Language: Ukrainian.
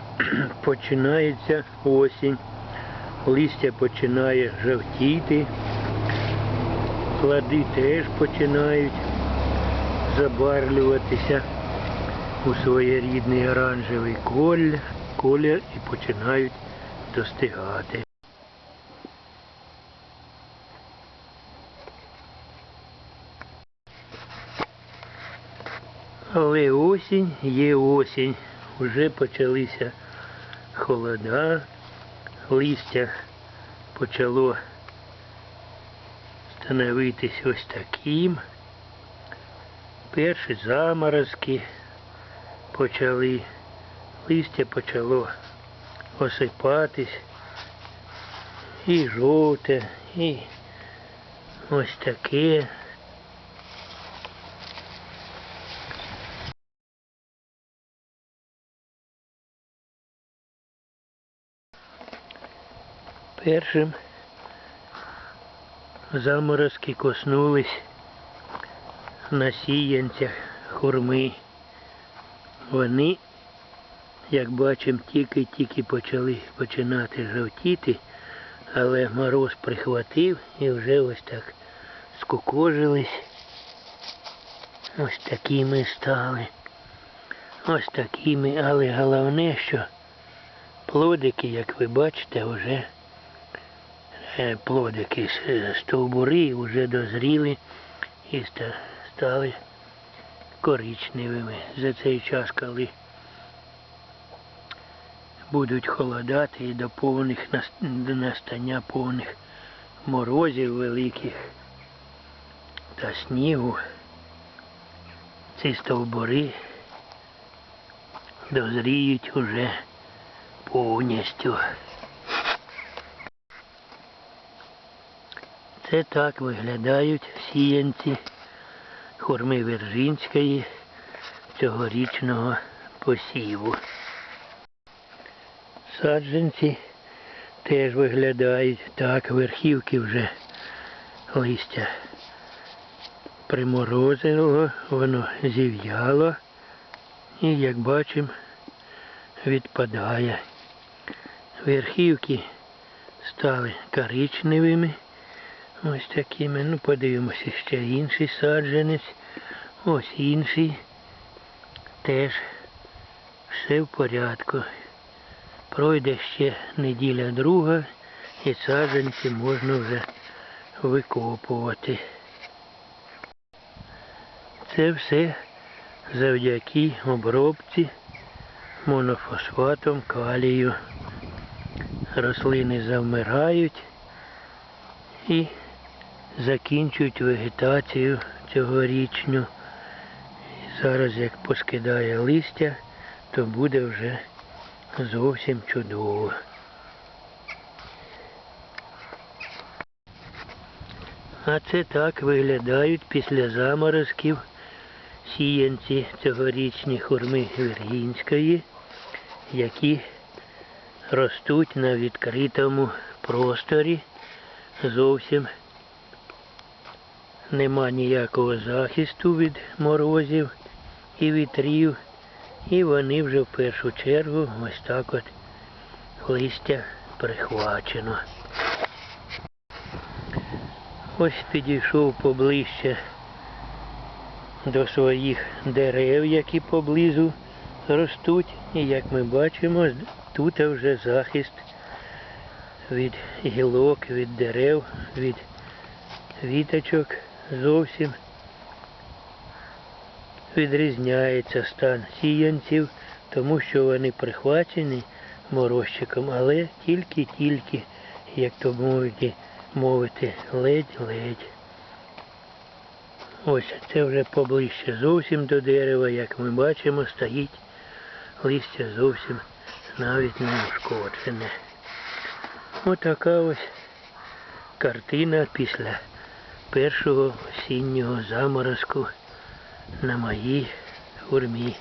починається осінь. Листя починає жовтіти. Плоди теж починають забарвлюватися у своєрідний оранжевий колір і починають достигати. Але осінь є осінь. Вже почалися холода, листя почало становитись ось таким. Перші заморозки почали, листя почало осипатись, і жовте, і ось таке. Першим заморозки коснулись на сіянцях хурми. Вони, як бачимо, тільки-тільки почали починати жовтіти, але мороз прихватив і вже ось так скукожились. Ось такими стали. Ось такими, але головне, що плодики, як ви бачите, вже е, плодики з е, стовбури вже дозріли і стали коричневими. За цей час, коли будуть холодати і до повних до настання повних морозів великих та снігу, ці стовбури дозріють уже повністю. Це так виглядають сіянці хурми Вержинської цьогорічного посіву. Саджанці теж виглядають так, верхівки вже листя приморозило, воно зів'яло і, як бачимо, відпадає. Верхівки стали коричневими. Ось такими. Ну, подивимося ще інший саджанець. Ось інший. Теж все в порядку. Пройде ще неділя друга і саджанці можна вже викопувати. Це все завдяки обробці монофосфатом калію. Рослини завмирають і закінчують вегетацію цьогорічну. Зараз як поскидає листя, то буде вже зовсім чудово. А це так виглядають після заморозків сіянці цьогорічні хурми Віргінської, які ростуть на відкритому просторі. Зовсім нема ніякого захисту від морозів і вітрів. І вони вже в першу чергу ось так от листя прихвачено. Ось підійшов поближче до своїх дерев, які поблизу ростуть. І як ми бачимо, тут вже захист від гілок, від дерев, від віточок зовсім відрізняється стан сіянців, тому що вони прихвачені морозчиком, але тільки-тільки, як то мовити, мовити, ледь-ледь. Ось це вже поближче зовсім до дерева, як ми бачимо, стоїть листя зовсім навіть не ушкоджене. Отака ось картина після першого осіннього заморозку на моїй хурмі.